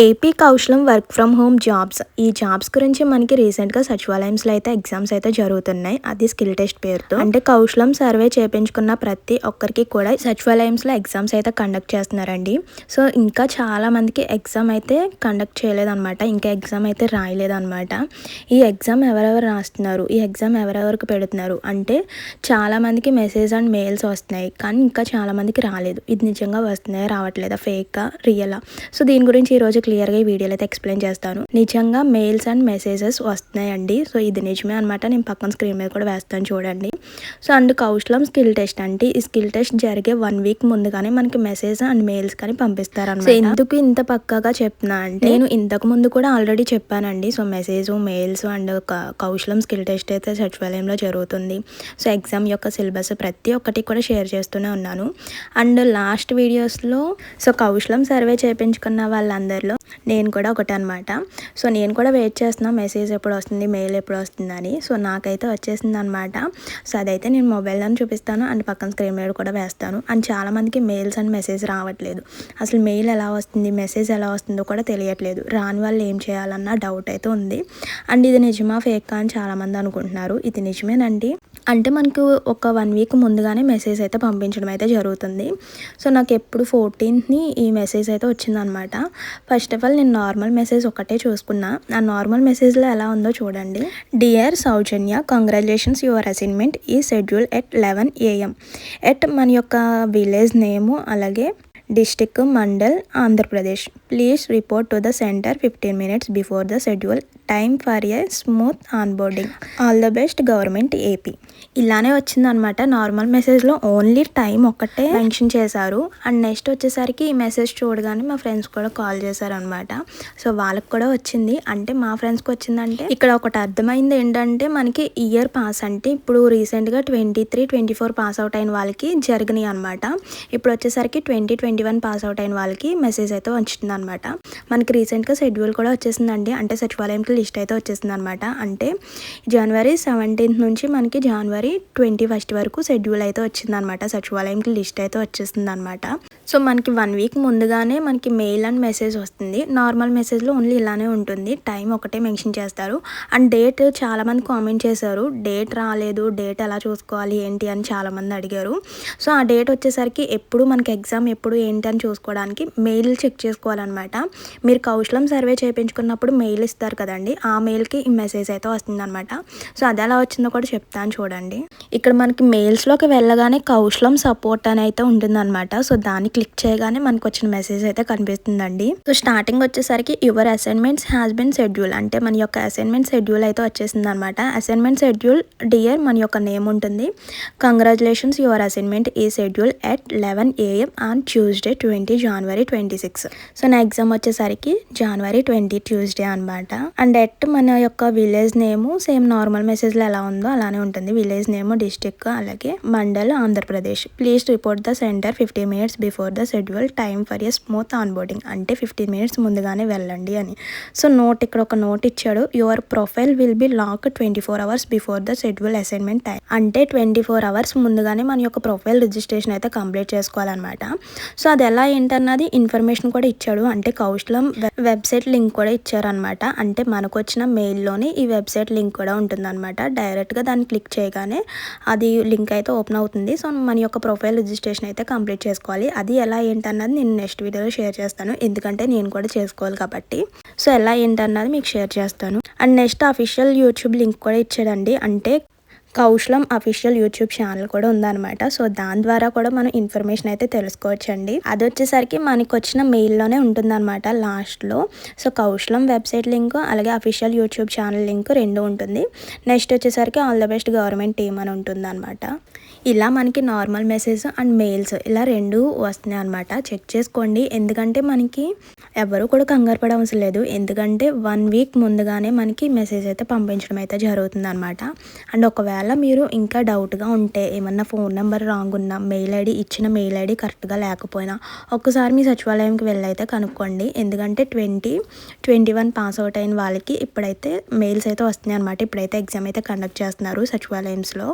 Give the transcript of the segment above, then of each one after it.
AP Kaushalam work from home jobs. ఈ jobs గురించి మనకి రీసెంట్గా సచివాలయంస్లో అయితే ఎగ్జామ్స్ అయితే జరుగుతున్నాయి. అది స్కిల్ టెస్ట్ పేరుతో. అంటే కౌశలం సర్వే చేపించుకున్న ప్రతి ఒక్కరికి కూడా సచివాలయంస్లో ఎగ్జామ్స్ అయితే కండక్ట్ చేస్తున్నారండి. సో ఇంకా చాలా మందికి ఎగ్జామ్ అయితే కండక్ట్ చేయలేదన్నమాట. ఇంకా ఎగ్జామ్ అయితే రాయలేదన్నమాట. ఈ ఎగ్జామ్ ఎవరెవరు రాస్తున్నారు? ఈ ఎగ్జామ్ ఎవరెవరికి పెడుతున్నారు? అంటే చాలా మందికి మెసేజ్ అండ్ మెయిల్స్ వస్తున్నాయి. కానీ ఇంకా చాలా మందికి రాలేదు. ఇది నిజంగా వస్తున్నాయా? రావట్లేదా? ఫేకా? రియలా? సో దీని గురించి ఈరోజు క్లియర్గా ఈ వీడియోలో అయితే ఎక్స్ప్లెయిన్ చేస్తాను. నిజంగా మెయిల్స్ అండ్ మెసేజెస్ వస్తున్నాయండి. సో ఇది నిజమే అనమాట నేను పక్కన స్క్రీన్ మీద కూడా వేస్తాను చూడండి. So and Kaushalam skill test అంటే ఈ స్కిల్ టెస్ట్ జరిగే వన్ వీక్ ముందుగానే మనకి మెసేజ్ అండ్ మెయిల్స్ కానీ పంపిస్తారు అనమాట ఎందుకు ఇంత పక్కాగా చెప్తున్నా అంటే నేను ఇంతకు ముందు కూడా ఆల్రెడీ చెప్పానండి. So message mails and Kaushalam skill test అయితే సచివాలయంలో జరుగుతుంది. సో ఎగ్జామ్ యొక్క సిలబస్ ప్రతి ఒక్కటి కూడా షేర్ చేస్తూనే ఉన్నాను. అండ్ లాస్ట్ వీడియోస్లో సో కౌశలం సర్వే చేయించుకున్న వాళ్ళందరిలో నేను కూడా ఒకటి అనమాట సో నేను కూడా వెయిట్ చేస్తున్నా. మెసేజ్ ఎప్పుడు వస్తుంది? మెయిల్ ఎప్పుడు వస్తుందని సో నాకైతే వచ్చేసింది అనమాట సో అదైతే నేను మొబైల్లో చూపిస్తాను. అండ్ పక్కన స్క్రీన్ మీద కూడా వేస్తాను. అండ్ చాలామందికి మెయిల్స్ అండ్ మెసేజ్ రావట్లేదు. అసలు మెయిల్ ఎలా వస్తుంది? మెసేజ్ ఎలా వస్తుందో కూడా తెలియట్లేదు. రాని వాళ్ళు ఏం చేయాలన్న డౌట్ అయితే ఉంది. అండ్ ఇది నిజమా ఫేక్ అని చాలామంది అనుకుంటున్నారు. ఇది నిజమేనండి? అంటే మనకు ఒక వన్ వీక్ ముందుగానే మెసేజ్ అయితే పంపించడం అయితే జరుగుతుంది. సో నాకు ఎప్పుడు ఫోర్టీన్త్ని ఈ మెసేజ్ అయితే వచ్చిందనమాట. ఫస్ట్ ఆఫ్ ఆల్ నేను నార్మల్ మెసేజ్ ఒకటే చూసుకున్నా. ఆ నార్మల్ మెసేజ్లో ఎలా ఉందో చూడండి. Dear Soujanya congratulations your assignment is schedule at eleven AM at మన యొక్క విలేజ్ నేము అలాగే district mandal Andhra Pradesh. Please report to the centre fifteen minutes before the schedule time for a smooth onboarding all the best government AP ఇలానే వచ్చిందనమాట. Normal మెసేజ్లో only time ఒక్కటే mention చేశారు. And next వచ్చేసరికి ఈ message చూడగానే మా friends కూడా కాల్ చేశారనమాట. సో వాళ్ళకి కూడా వచ్చింది. అంటే మా ఫ్రెండ్స్కి వచ్చిందంటే ఇక్కడ ఒకటి అర్థమైంది ఏంటంటే మనకి ఇయర్ పాస్ అంటే ఇప్పుడు రీసెంట్గా twenty three twenty four pass out అయిన వాళ్ళకి జరిగినాయి అనమాట. ఇప్పుడు వచ్చేసరికి twenty twenty one pass out అయిన వాళ్ళకి మెసేజ్ అయితే వచ్చింది అనమాట మనకి రీసెంట్గా షెడ్యూల్ కూడా వచ్చేసిందండి. అంటే సచివాలయంకి లిస్ట్ అయితే వచ్చేసింది అనమాట అంటే జనవరి సెవెంటీన్త్ నుంచి మనకి జనవరి ట్వంటీ ఫస్ట్ వరకు షెడ్యూల్ అయితే వచ్చిందనమాట సచివాలయంకి లిస్ట్ అయితే వచ్చేసింది అనమాట సో మనకి వన్ వీక్ ముందుగానే మనకి మెయిల్ అండ్ మెసేజ్ వస్తుంది. నార్మల్ మెసేజ్లో ఓన్లీ ఇలానే ఉంటుంది. టైం ఒకటే మెన్షన్ చేస్తారు. అండ్ డేట్ చాలామంది కామెంట్ చేశారు. డేట్ రాలేదు. డేట్ ఎలా చూసుకోవాలి? ఏంటి? అని చాలామంది అడిగారు. సో ఆ డేట్ వచ్చేసరికి ఎప్పుడు మనకి ఎగ్జామ్ ఎప్పుడు ఏంటి? అని చూసుకోవడానికి మెయిల్ చెక్ చేసుకోవాలన్నమాట. మీరు కౌశలం సర్వే చేయించుకున్నప్పుడు మెయిల్ ఇస్తారు కదండి. ఆ మెయిల్కి ఈ మెసేజ్ అయితే వస్తుందన్నమాట. సో అది ఎలా వచ్చిందో కూడా చెప్తాను చూడండి. ఇక్కడ మనకి మెయిల్స్లోకి వెళ్ళగానే కౌశలం సపోర్ట్ అని అయితే ఉంటుందన్నమాట. సో దాన్ని క్లిక్ చేయగానే మనకు వచ్చిన మెసేజ్ అయితే కనిపిస్తుందండి. సో స్టార్టింగ్ వచ్చేసరికి your assignments has been schedule అంటే మన యొక్క అసైన్మెంట్ షెడ్యూల్ అయితే వచ్చేసింది అనమాట అసైన్మెంట్ షెడ్యూల్ డియర్ మన యొక్క నేమ్ ఉంటుంది. Congratulations your assignment is schedule at eleven AM on Tuesday twenty January twenty six so నా ఎగ్జామ్ వచ్చేసరికి జనవరి ట్వంటీ ట్యూస్డే అనమాట. అండ్ ఎట్ మన యొక్క విలేజ్ నేము సేమ్ నార్మల్ మెసేజ్లో ఎలా ఉందో అలానే ఉంటుంది. విలేజ్ నేమ్ డిస్టిక్ అలాగే mandal Andhra Pradesh. Please report the centre fifty minutes before the schedule time for a smooth onboarding అంటే ఫిఫ్టీన్ మినిట్స్ ముందుగానే వెళ్ళండి అని. సో నోట్ ఇక్కడ ఒక నోట్ ఇచ్చాడు. Your profile will be lock twenty four hours before the schedule assignment time అంటే twenty four hours ముందుగానే మన యొక్క ప్రొఫైల్ రిజిస్ట్రేషన్ అయితే కంప్లీట్ చేసుకోవాలన్నమాట. సో అది ఎలా ఏంటన్నది ఇన్ఫర్మేషన్ కూడా ఇచ్చాడు. అంటే కౌశలం వెబ్సైట్ లింక్ కూడా ఇచ్చారనమాట అంటే మనకు వచ్చిన మెయిల్లోనే ఈ వెబ్సైట్ లింక్ కూడా ఉంటుందన్నమాట. డైరెక్ట్గా దాన్ని క్లిక్ చేయగానే అది లింక్ అయితే ఓపెన్ అవుతుంది. సో మన యొక్క ప్రొఫైల్ రిజిస్ట్రేషన్ అయితే కంప్లీట్ చేసుకోవాలి. అది ఎలా ఏంటన్నది నేను నెక్స్ట్ వీడియోలో షేర్ చేస్తాను. ఎందుకంటే నేను కూడా చేసుకోవాలి కాబట్టి. సో ఎలా ఏంటన్నది మీకు షేర్ చేస్తాను. And next official YouTube link కూడా ఇచ్చాడండి. అంటే కౌశలం అఫీషియల్ యూట్యూబ్ ఛానల్ కూడా ఉందన్నమాట. సో దాని ద్వారా కూడా మనం ఇన్ఫర్మేషన్ అయితే తెలుసుకోవచ్చండి. అది వచ్చేసరికి మనకు వచ్చిన మెయిల్లోనే ఉంటుందన్నమాట లాస్ట్లో. సో కౌశలం వెబ్సైట్ లింక్ అలాగే అఫీషియల్ యూట్యూబ్ ఛానల్ లింక్ రెండు ఉంటుంది. నెక్స్ట్ వచ్చేసరికి all the best government team అని ఉంటుంది అనమాట ఇలా మనకి నార్మల్ మెసేజ్ అండ్ మెయిల్స్ ఇలా రెండు వస్తున్నాయి అనమాట చెక్ చేసుకోండి. ఎందుకంటే మనకి ఎవరు కూడా కంగారు పడవలసిన అవసరం లేదు. ఎందుకంటే వన్ వీక్ ముందుగానే మనకి మెసేజ్ అయితే పంపించడం అయితే జరుగుతుంది అనమాట అండ్ ఒకవేళ మీరు ఇంకా డౌట్గా ఉంటే ఏమన్నా ఫోన్ నెంబర్ రాంగ్ ఉన్నా మెయిల్ ఐడి ఇచ్చిన మెయిల్ ఐడి కరెక్ట్గా లేకపోయినా ఒక్కసారి మీ సచివాలయంకి వెళ్ళైతే కనుక్కోండి. ఎందుకంటే twenty twenty one pass out అయిన వాళ్ళకి ఇప్పుడైతే మెయిల్స్ అయితే వస్తున్నాయి అనమాట ఇప్పుడైతే ఎగ్జామ్ అయితే కండక్ట్ చేస్తున్నారు సచివాలయంస్లో.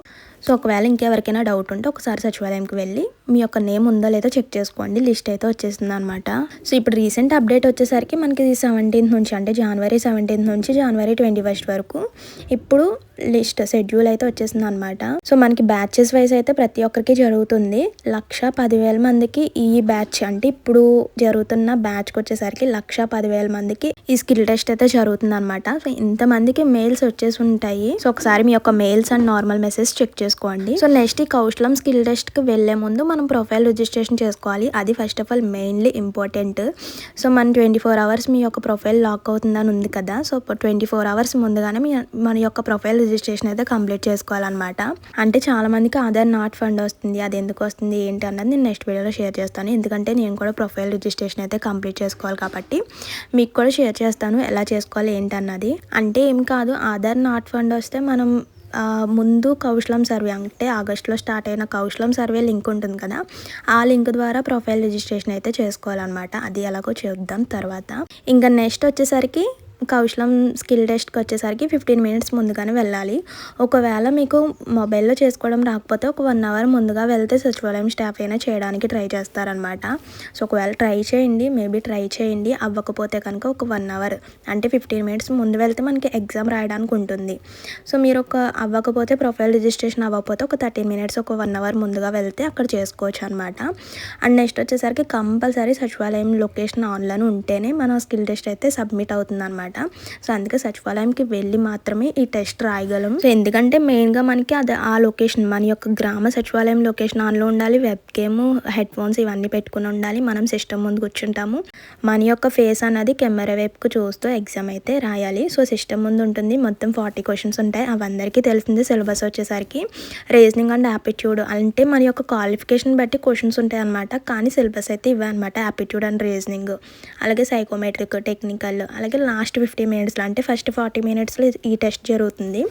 సో ఒకవేళ ఇంకెవరికైనా డౌట్ ఉంటే ఒకసారి సచివాలయంకి వెళ్ళి మీ యొక్క నేమ్ ఉందో లేదో చెక్ చేసుకోండి. లిస్ట్ అయితే వచ్చేసింది అనమాట సో ఇప్పుడు రీసెంట్ అప్డేట్ వచ్చేసరికి మనకి సెవెంటీన్త్ నుంచి అంటే జనవరి సెవెంటీన్త్ నుంచి జనవరి ట్వంటీ ఫస్ట్ వరకు ఇప్పుడు లిస్ట్ షెడ్యూల్ అయితే వచ్చేసింది అనమాట సో మనకి బ్యాచెస్ వైజ్ అయితే ప్రతి ఒక్కరికి జరుగుతుంది. లక్ష పదివేల మందికి ఈ బ్యాచ్ అంటే ఇప్పుడు జరుగుతున్న బ్యాచ్కి వచ్చేసరికి లక్ష పదివేల మందికి ఈ స్కిల్ టెస్ట్ అయితే జరుగుతుంది అనమాట సో ఇంతమందికి మెయిల్స్ వచ్చేసి ఉంటాయి. సో ఒకసారి మీ యొక్క mails and normal message check చేసుకోండి. చేసుకోండి. సో నెక్స్ట్ ఈ కౌశలం స్కిల్ టెస్ట్కి వెళ్ళే ముందు మనం ప్రొఫైల్ రిజిస్ట్రేషన్ చేసుకోవాలి. అది first of all mainly important. So మన ట్వంటీ ఫోర్ అవర్స్ మీ యొక్క ప్రొఫైల్ లాక్ అవుతుందని ఉంది కదా. సో ట్వంటీ ఫోర్ అవర్స్ ముందుగానే మీ మన యొక్క ప్రొఫైల్ రిజిస్ట్రేషన్ అయితే కంప్లీట్ చేసుకోవాలన్నమాట. అంటే చాలా మందికి ఆధార్ నాట్ ఫండ్ వస్తుంది. అది ఎందుకు వస్తుంది? ఏంటి అన్నది నేను నెక్స్ట్ వీడియోలో షేర్ చేస్తాను. ఎందుకంటే నేను కూడా ప్రొఫైల్ రిజిస్ట్రేషన్ అయితే కంప్లీట్ చేసుకోవాలి కాబట్టి మీకు కూడా షేర్ చేస్తాను. ఎలా చేసుకోవాలి? ఏంటి అన్నది? అంటే ఏం కాదు. ఆధార్ నాట్ ఫండ్ వస్తే మనం ముందు కౌశలం సర్వే అంటే ఆగస్టులో స్టార్ట్ అయిన కౌశలం సర్వే లింక్ ఉంటుంది కదా ఆ లింక్ ద్వారా ప్రొఫైల్ రిజిస్ట్రేషన్ అయితే చేసుకోవాలన్నమాట. అది ఎలాగో చూద్దాం తర్వాత. ఇంకా నెక్స్ట్ వచ్చేసరికి కౌశలం స్కిల్ టెస్ట్కి వచ్చేసరికి ఫిఫ్టీన్ మినిట్స్ ముందుగానే వెళ్ళాలి. ఒకవేళ మీకు మొబైల్లో చేసుకోవడం రాకపోతే ఒక వన్ అవర్ ముందుగా వెళ్తే సచివాలయం స్టాఫ్ అయినా చేయడానికి ట్రై చేస్తారనమాట సో ఒకవేళ ట్రై చేయండి మేబీ ట్రై చేయండి. అవ్వకపోతే కనుక ఒక వన్ అవర్ అంటే ఫిఫ్టీన్ మినిట్స్ ముందు వెళ్తే మనకి ఎగ్జామ్ రాయడానికి ఉంటుంది. సో మీరు ఒక అవ్వకపోతే ప్రొఫైల్ రిజిస్ట్రేషన్ అవ్వకపోతే ఒక థర్టీ మినిట్స్ ఒక వన్ అవర్ ముందుగా వెళ్తే అక్కడ చేసుకోవచ్చు అనమాట అండ్ నెక్స్ట్ వచ్చేసరికి కంపల్సరీ సచివాలయం లొకేషన్ ఆన్లైన్ ఉంటేనే మన స్కిల్ టెస్ట్ అయితే సబ్మిట్ అవుతుంది అనమాట అనమాట సో అందుకే సచివాలయంకి వెళ్ళి మాత్రమే ఈ టెస్ట్ రాయగలం. సో ఎందుకంటే మెయిన్గా మనకి అది ఆ లొకేషన్ మన యొక్క గ్రామ సచివాలయం లొకేషన్ ఆన్లో ఉండాలి వెబ్ గేమ్ హెడ్ ఫోన్స్ ఇవన్నీ పెట్టుకుని ఉండాలి మనం సిస్టమ్ ముందు కూర్చుంటాము. మన యొక్క ఫేస్ అనేది కెమెరా వైపుకు చూస్తూ ఎగ్జామ్ అయితే రాయాలి. సో సిస్టమ్ ముందు ఉంటుంది మొత్తం ఫార్టీ క్వశ్చన్స్ ఉంటాయి అవి తెలిసింది సిలబస్ వచ్చేసరికి. రీజనింగ్ అండ్ యాప్టిట్యూడ్ అంటే మన యొక్క క్వాలిఫికేషన్ బట్టి క్వశ్చన్స్ ఉంటాయి అనమాట కానీ సిలబస్ అయితే ఇవే అనమాట యాప్టిట్యూడ్ అండ్ రీజనింగ్. అలాగే సైకోమెట్రిక్ టెక్నికల్ అలాగే లాస్ట్ ఫిఫ్టీ మినిట్స్లో అంటే ఫస్ట్ ఫార్టీ మినిట్స్లో ఈ టెస్ట్ జరుగుతుంది.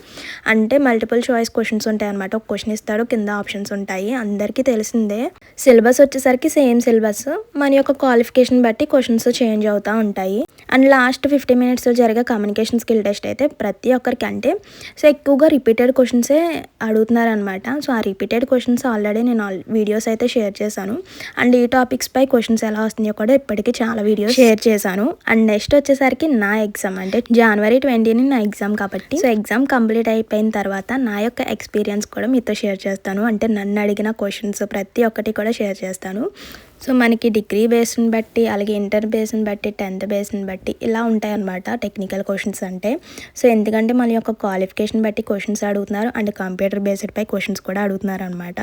అంటే మల్టిపుల్ చాయిస్ క్వశ్చన్స్ ఉంటాయి అనమాట ఒక క్వశ్చన్ ఇస్తాడు కింద ఆప్షన్స్ ఉంటాయి. అందరికీ తెలిసిందే. సిలబస్ వచ్చేసరికి సేమ్ సిలబస్ మన యొక్క క్వాలిఫికేషన్ బట్టి క్వశ్చన్స్ చేంజ్ అవుతూ ఉంటాయి. అండ్ లాస్ట్ ఫిఫ్టీ మినిట్స్లో జరిగే కమ్యూనికేషన్ స్కిల్ టెస్ట్ అయితే ప్రతి ఒక్కరికి అంటే సో ఎక్కువగా రిపీటెడ్ క్వశ్చన్సే అడుగుతున్నారనమాట. సో ఆ రిపీటెడ్ క్వశ్చన్స్ ఆల్రెడీ నేను వీడియోస్ అయితే షేర్ చేశాను. అండ్ ఈ టాపిక్స్పై క్వశ్చన్స్ ఎలా వస్తున్నాయో కూడా ఇప్పటికీ చాలా వీడియోస్ షేర్ చేశాను. అండ్ నెక్స్ట్ వచ్చేసరికి నా ఎగ్జామ్ అంటే జనవరి ట్వంటీని నా ఎగ్జామ్ కాబట్టి. సో ఎగ్జామ్ కంప్లీట్ అయిపోయిన తర్వాత నా యొక్క ఎక్స్పీరియన్స్ కూడా మీతో షేర్ చేస్తాను. అంటే నన్ను అడిగిన క్వశ్చన్స్ ప్రతి ఒక్కటి కూడా షేర్ చేస్తాను. సో మనకి డిగ్రీ బేస్ని బట్టి అలాగే ఇంటర్ బేస్ని బట్టి టెన్త్ బేస్ని బట్టి ఇలా ఉంటాయన్నమాట టెక్నికల్ క్వశ్చన్స్ అంటే. సో ఎందుకంటే మన యొక్క క్వాలిఫికేషన్ బట్టి క్వశ్చన్స్ అడుగుతున్నారు అండ్ కంప్యూటర్ బేస్డ్ పై క్వశ్చన్స్ కూడా అడుగుతున్నారు అనమాట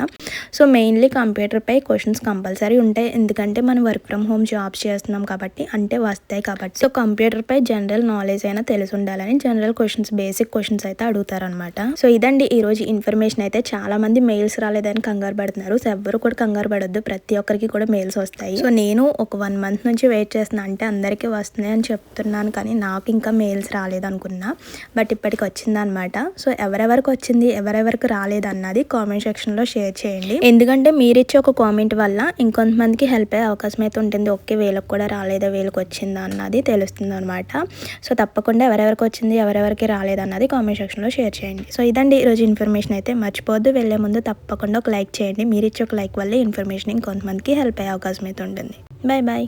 సో మెయిన్లీ కంప్యూటర్పై క్వశ్చన్స్ కంపల్సరీ ఉంటాయి. ఎందుకంటే మనం వర్క్ ఫ్రమ్ హోమ్ జాబ్స్ చేస్తున్నాం కాబట్టి అంటే వస్తాయి కాబట్టి. సో కంప్యూటర్పై జనరల్ నాలెడ్జ్ అయినా తెలిసి ఉండాలని జనరల్ క్వశ్చన్స్ బేసిక్ క్వశ్చన్స్ అయితే అడుగుతారనమాట సో ఇదండి ఈరోజు ఇన్ఫర్మేషన్ అయితే. చాలా మంది మెయిల్స్ రాలేదని కంగారు పడుతున్నారు. సో ఎవ్వరు కూడా కంగారు పడొద్దు. ప్రతి ఒక్కరికి కూడా మెయిల్ సేల్స్ వస్తాయి. సో నేను ఒక వన్ మంత్ నుంచి వెయిట్ చేస్తున్నా. అంటే అందరికీ వస్తున్నాయి అని చెప్తున్నాను కానీ నాకు ఇంకా మెయిల్స్ రాలేదనుకున్నా. బట్ ఇప్పటికి వచ్చిందనమాట. సో ఎవరెవరికి వచ్చింది ఎవరెవరికి రాలేదన్నది కామెంట్ సెక్షన్లో షేర్ చేయండి. ఎందుకంటే మీరు ఇచ్చే ఒక కామెంట్ వల్ల ఇంకొంతమందికి హెల్ప్ అయ్యే అవకాశం అయితే ఉంటుంది. ఓకే వీళ్ళకి కూడా రాలేదా వీళ్ళకి వచ్చిందా అన్నది తెలుస్తుంది అనమాట సో తప్పకుండా ఎవరెవరికి వచ్చింది ఎవరెవరికి రాలేదన్నది కామెంట్ సెక్షన్లో షేర్ చేయండి. సో ఇదండి ఈరోజు ఇన్ఫర్మేషన్ అయితే. మర్చిపోద్దు వెళ్ళే ముందు తప్పకుండా ఒక లైక్ చేయండి. మీరు ఇచ్చే ఒక లైక్ వల్ల ఇన్ఫర్మేషన్ ఇంకొంతమందికి హెల్ప్ అయ్యే అవకాశం అయితే ఉంటుంది. Bye bye